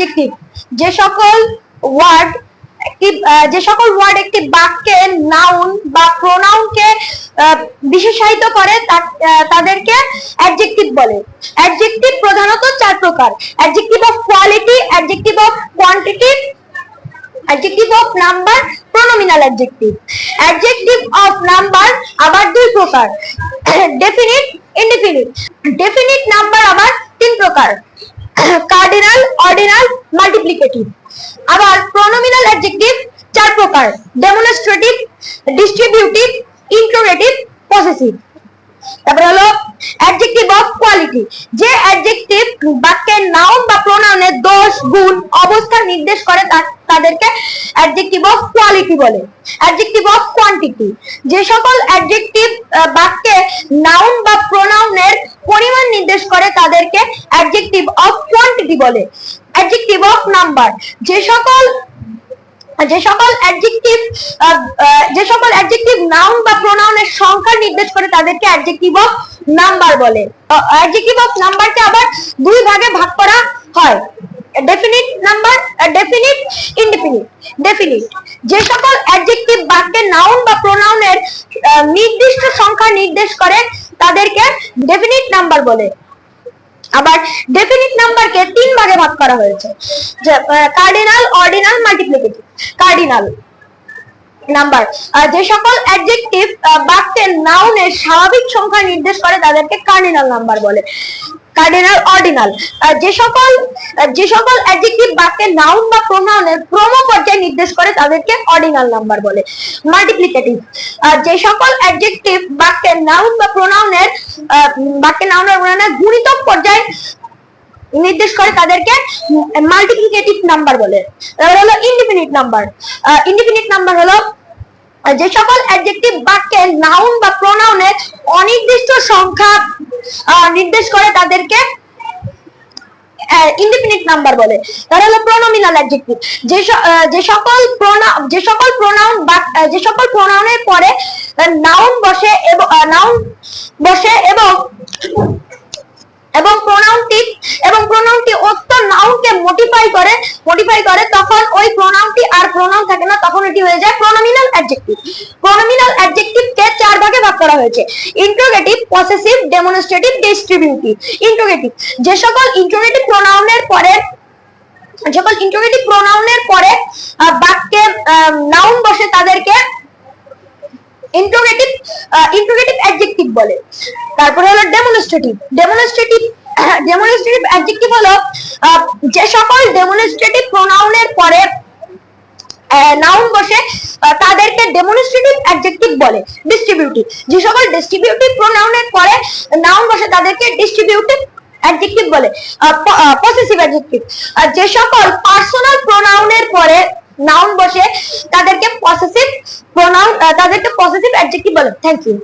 Adjective যে সকল word একটি যে সকল ওয়ার্ড একটি বাক্যে নাউন বা প্রোনাউনকে বিশেষায়িত করে তাদেরকে অ্যাডজেক্টিভ বলে। অ্যাডজেক্টিভ প্রধানত চার প্রকার। Adjective of quality adjective of quantity adjective of number pronominal adjective adjective of number আবার দুই প্রকার। ডেফিনিট ইনডিফিনিট ডেফিনিট নাম্বার আবার তিন প্রকার। কার্ডিনাল অর্ডিনাল মাল্টিপ্লিকেটিভ আবার প্রনোমিনাল অ্যাডজেক্টিভ চার প্রকার। ডেমনস্ট্রেটিভ ডিস্ট্রিবিউটিভ ইন্ট্রোগেটিভ পসেসিভ তারপরে হলো অ্যাডজেক্টিভ অফ কোয়ালিটি যে অ্যাডজেক্টিভ বাক্যের নাউন বা প্রোনাউনের দোষ গুণ অবস্থা নির্দেশ করে তাদেরকে অ্যাডজেক্টিভ অফ কোয়ালিটি বলে। অ্যাডজেক্টিভ অফ কোয়ান্টিটি যে সকল অ্যাডজেক্টিভ বাক্যে নাউন বা প্রোনাউনের পরিমাণ নির্দেশ করে তাদেরকে অ্যাডজেক্টিভ অফ কোয়ান্টিটি বলে। অ্যাডজেক্টিভ অফ নাম্বার যে সকল যে সকল অ্যাডজেক্টিভ যে সকল অ্যাডজেক্টিভ নাউন বা প্রোনাউনের সংখ্যা নির্দেশ করে তাদেরকে অ্যাডজেক্টিভ অফ নাম্বার বলে। অ্যাডজেক্টিভ অফ নাম্বারকে আবার দুই ভাগে ভাগ করা হয়। Definite number definite indefinite definite যে সকল অ্যাডজেক্টিভ বাক্যে নাউন বা প্রোনাউনের নির্দিষ্ট সংখ্যা নির্দেশ করে, তাদেরকে ডেফিনিট নাম্বার বলে। আবার ডেফিনিট নাম্বারকে তিন ভাগে ভাগ করা হয়েছে। Cardinal ordinal multiplicative cardinal number যে সকল অ্যাডজেক্টিভ বাক্যের নাউনের স্বাভাবিক সংখ্যা নির্দেশ করে, তাদেরকে কার্ডিনাল নাম্বার বলে। কার্ডিনাল অর্ডিনাল যে সকল যে সকল অ্যাডজেক্টিভ বাক্যের নাউন বা প্রোনাউনের ক্রম পর্যায়ে নির্দেশ করে তাদেরকে অর্ডিনাল নাম্বার বলে। মাল্টিপ্লিকেটিভ যে সকল অ্যাডজেক্টিভ বাক্যের নাউন বা প্রোনাউনের বাক্যের নাউনের প্রোনাউনের গুণিতক পর্যায়ে নির্দেশ করে তাদেরকে মাল্টিপ্লিকেটিভ নাম্বার বলে। এবার হলো ইনডিফিনিট নাম্বার ইনডিফিনিট নাম্বার হলো যে সকল অ্যাডজেক্টিভ বাক্যে নাউন বা প্রোনাউনের অনির্দিষ্ট সংখ্যা নির্দেশ করে তাদেরকে ইনডিফিনিট নাম্বার বলে। তারা হলো প্রোনোমিনাল অ্যাডজেক্টিভ যে যে সকল প্রোনাউন যে সকল প্রোনাউন বা যে সকল প্রোনাউনের পরে নাউন বসে এবং নাউন বসে এবং এবং প্রোনাউনটি এবং প্রোনাউনটি অত্য নাউনকে মডিফাই করে মডিফাই করে, তখন ওই প্রোনাউনটি আর প্রোনাউন থাকে না, তখন এটি হয়ে যায় প্রোনোমিনাল অ্যাডজেক্টিভ প্রোনোমিনাল অ্যাডজেক্টিভকে চার ভাগে ভাগ করা হয়েছে। Interrogative possessive demonstrative distributive interrogative যে সকল ইন্ট্রোগেটিভ প্রোনাউনের পরে যখন ইন্ট্রোগেটিভ প্রোনাউনের পরে বাক্যে নাউন বসে তাদেরকে ইন্ট্রোগেটিভ ইন্ট্রোগেটিভ অ্যাডজেক্টিভ বলে। তারপরে হলো ডেমনস্ট্রেটিভ ডেমনস্ট্রেটিভ ডেমনস্ট্রেটিভ অ্যাডজেক্টিভ হলো যে সকল ডেমনস্ট্রেটিভ প্রোনাউনের পরে নাউন বসে তাদেরকে ডেমনস্ট্রেটিভ অ্যাডজেক্টিভ বলে ডিস্ট্রিবিউটিভ যে সকল ডিস্ট্রিবিউটিভ প্রোনাউনের পরে নাউন বসে তাদেরকে ডিস্ট্রিবিউটিভ অ্যাডজেক্টিভ বলে পসেসিভ অ্যাডজেক্টিভ যে সকল পার্সোনাল প্রোনাউনের পরে নাউন বসে তাদেরকে পসেসিভ প্রোনাউন তাদেরকে পসেসিভ অ্যাডজেক্টিভ বলে। Thank you